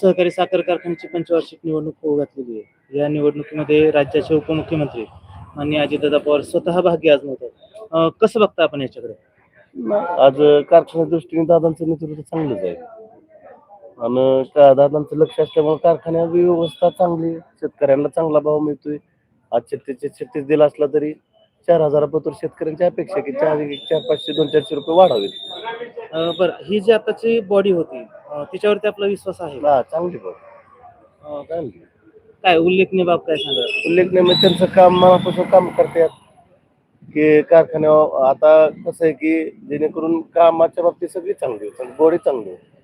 सहकारी साखर कारखान्याची पंचवार्षिक निवडणूक होऊ घातलेली आहे. या निवडणुकीमध्ये राज्याचे उपमुख्यमंत्री माननीय अजितदादा पवार स्वतः भागी आज आहेत. अं, कसं बघता आपण याच्याकडे? आज कारखान्या दृष्टीने दादांचं नेतृत्व चांगलंच आहे. आणि का दादांचं लक्ष असल्यामुळे कारखान्या व्यवस्था चांगली शेतकऱ्यांना चांगला भाव मिळतोय. आज छत्तीस छत्तीस दिला असला तरी चार हजारापत्र शेतकऱ्यांची अपेक्षा की चार चार पाचशे दोन चारशे रुपये वाढावेत. अं, बरं ही जी आताची बॉडी होती अं, तिच्यावरती आपला विश्वास आहे? हा चांगली अं, चांगली काय उल्लेखनीय बाब काय सांगा? उल्लेखनीय म्हणजे त्यांचं काम मनापासून काम करतात. की कारखान्यावर आता कसं आहे की जेणेकरून कामाच्या बाबतीत सगळी चांगली आहे बॉडी चांगली आहे.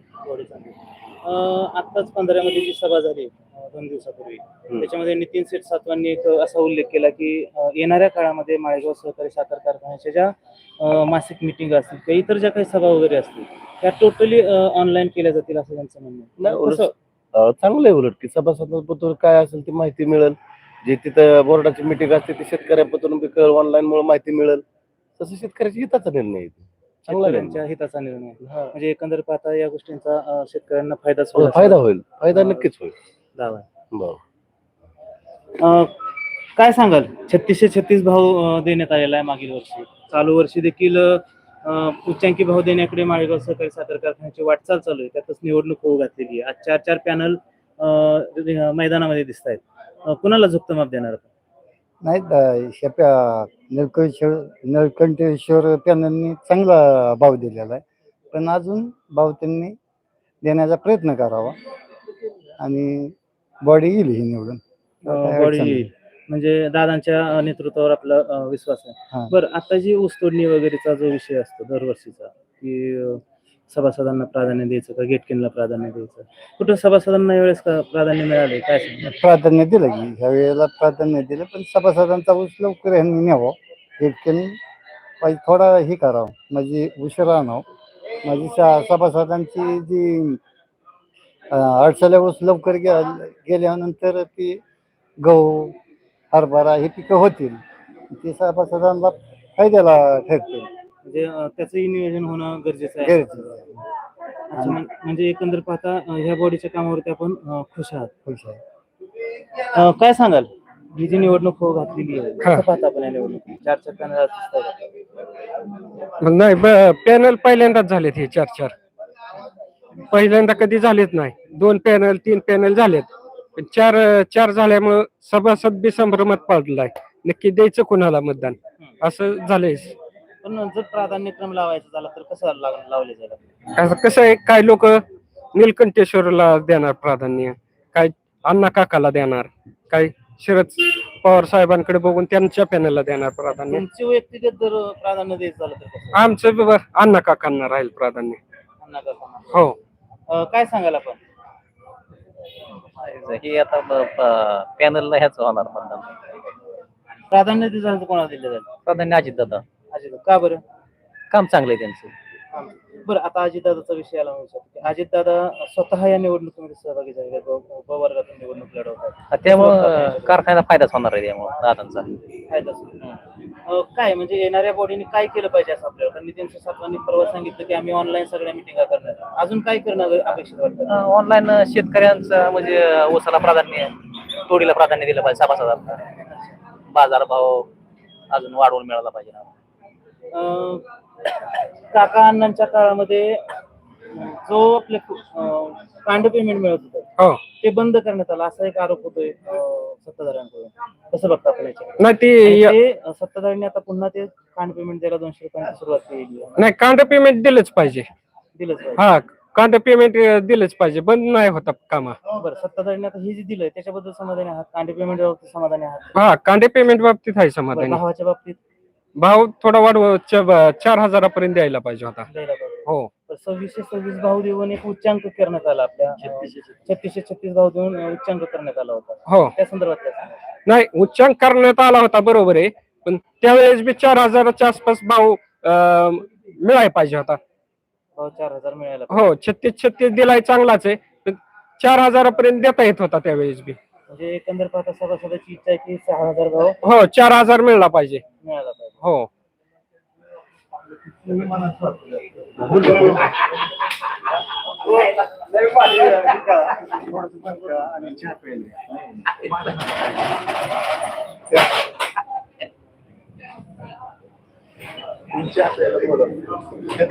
आत्ताच पंधरामध्ये जी सभा झाली दोन दिवसापूर्वी त्याच्यामध्ये नितीन सेठ सातवांनी एक असा उल्लेख केला की येणाऱ्या काळामध्ये माळेगाव सहकारी साखर कारखान्याच्या ज्या मासिक मिटिंग असतील किंवा इतर ज्या काही सभा वगैरे असतील त्या टोटली ऑनलाईन केल्या जातील असं त्यांचं म्हणणं चांगलं आहे उलट की सभासदांबद्दल काय असेल ती माहिती मिळेल. जे तिथं बोर्डाची मिटिंग असते ती शेतकऱ्याबद्दल ऑनलाईन मुळे माहिती मिळेल. तसं शेतकऱ्याच्या हिताचा निर्णय आहे. तो. चांगला निर्णय शेतकऱ्यांच्या हिताचा निर्णय. हा. म्हणजे एकंदर पाहता या गोष्टींचा अं, शेतकऱ्यांना फायदाच हो, होईल फायदा होईल फायदा नक्कीच होईल दावा आहे. बरं. अं, काय सांगाल छत्तीसशे छत्तीस भाव अं, देण्यात आलेला आहे मागील वर्षी चालू वर्षी देखील अं, उच्चांकी भाव देण्याकडे माळेगाव सहकारी साखर कारखान्याची वाटचाल चालू आहे त्यातच निवडणूक होऊ घातलेली आहे आज चार चार पॅनल मैदानामध्ये दिसत आहेत कुणाला झुकतं माप देणार आपण? नाही द- ह्या प्या- निळकंठेश्वर निळकंठेश्वर पॅनलनी चांगला भाव दिलेला आहे पण अजून भाव त्यांनी देण्याचा प्रयत्न करावा आणि बॉडी येईल ही निवडून बॉडी. येईल. म्हणजे दादांच्या नेतृत्वावर आपला अं, विश्वास आहे हा. बरं आता जी ऊसतोडणी वगैरेचा जो विषय असतो दरवर्षीचा की अं, सभासदांना प्राधान्य द्यायचं का गेटकिनला प्राधान्य द्यायचं? कुठं सभासदांना यावेळेस का प्राधान्य मिळाले काय सांगणार प्राधान्य दिलं की. ह्या वेळेला प्राधान्य दिलं पण सभासदांचा ऊस लवकर ह्यांनी न्यावं. इतक्यानी पाहिजे थोडा हे करावं. म्हणजे उशिरा आणावं म्हणजे स- सभासदांची जी अं, अडचल्या ऊस लवकर गे गेल्यानंतर ती गहू हरभरा हे पिकं होतील. ते सभासदांना फायद्याला ठरतील. म्हणजे अं, त्याचंही नियोजन होणं गरजेचं आहे. गरजेचं आहे. अच्छा, म्हण- म्हणजे एकंदर पाहता अं, ह्या बॉडीच्या कामावरती आपण अं, खुश आहात. खुश आहे अं, काय सांगाल? ही जी निवडणूक होऊ घातलेली आहे हा. कसं पाहता आपण या निवडणुकी चार चक्काने नाही पॅनल पहिल्यांदाच झालेत हे चार चार. पहिल्यांदा कधी झालेत नाही. दोन पॅनल तीन पॅनल झालेत. पण चार चार झाल्यामुळं सभासद बी संभ्रमात पडलाय. नक्की द्यायचं कोणाला मतदान? असं झालंय पण जर प्राधान्यक्रम लावायचा झाला तर कसं लाव- लावले जाईल? कसं आहे काय लोक निलकंठेश्वरला देणार प्राधान्य? काय अण्णा काकाला देणार? काय शरद पवार साहेबांकडे बघून त्यांच्या पॅनलला देणार प्राधान्य? तुमची वैयक्तिक जर प्राधान्य द्यायचं झालं तर कसं? आमचं बी बरं अण्णा काकांना राहील प्राधान्य. काकांना. हो. अं, काय सांगाल आपण? हे आता पॅनलला ह्याच होणार मतदान प्राधान्य दिलं कोणाला दिलं जाईल? प्राधान्य अजित दादा का बरं? काम चांगलं आहे त्यांचं बरं आता अजितदादाचा विषय आला म्हणू शकतो अजितदादा स्वतः या निवडणुकीमध्ये सहभागी झाले उपवर्गातून निवडणूक लढवतात. त्यामुळं कारखान्याला फायदाच होणार आहे त्यामुळं दादांचा. फायदा अं, काय म्हणजे येणाऱ्या बॉडीने काय केलं पाहिजे असं आपल्याला? कारण नितीन सातवांनी परवा सांगितलं की आम्ही ऑनलाईन सगळ्या मिटिंगा करणार अजून काय करणं अपेक्षित वाटतं? ऑनलाईन शेतकऱ्यांचं म्हणजे ऊसाला प्राधान्य तोडीला प्राधान्य दिलं पाहिजे सभासदांना. बाजार भाव अजून वाढवून मिळाला पाहिजे. काका अण्णांच्या काळामध्ये जो आपले कांड पेमेंट मिळत होतं हो. ते बंद करण्यात आलं. असा एक आरोप होतोय अं, सत्ताधाऱ्यांकडून. कसं बघता आपण याच्याकडे? नाही आणि ते ते अं, सत्ताधाऱ्यांनी आता पुन्हा ते कांड पेमेंट द्यायला दोनशे रुपयांची सुरुवात केली आहे. नाही कांदा पेमेंट दिलंच पाहिजे. दिलंच पाहिजे. हा कांदा पेमेंट दिलंच पाहिजे बंद नाही होता कामा. बरं सत्ताधाऱ्यांनी आता हे जे दिलंय त्याच्याबद्दल समाधानी आहात? कांडे पेमेंट बाबतीत समाधानी आहात? हा कांदे पेमेंट बाबतीत आहे बरं, समाधानी भावाच्या बाबतीत? भाव थोडा वाढव च- चार हजारापर्यंत द्यायला पाहिजे होता. द्यायला पाहिजे. हो. तर सव्वीसशे सव्वीस भाव देऊन एक उच्चांक करण्यात आला आपल्या छत्तीसशे छत्तीस. भाव देऊन उच्चांक करण्यात आला होता. हो. त्या संदर्भात काय सांगाल? नाही उच्चांक करण्यात आला होता बरोबर आहे. पण त्यावेळेस बी चार हजाराच्या आसपास भाव अं, मिळायला पाहिजे होता. भाव चार हजार मिळायला हो छत्तीस छत्तीस दिलाय चांगलाच आहे. पण चार हजारापर्यंत देता येत होता त्यावेळेस बी. म्हणजे एकंदर पाहता सभासदाची इच्छा आहे की सहा हजार भाव हो चार हजार मिळला पाहिजे. मिळाला पाहिजे. हो.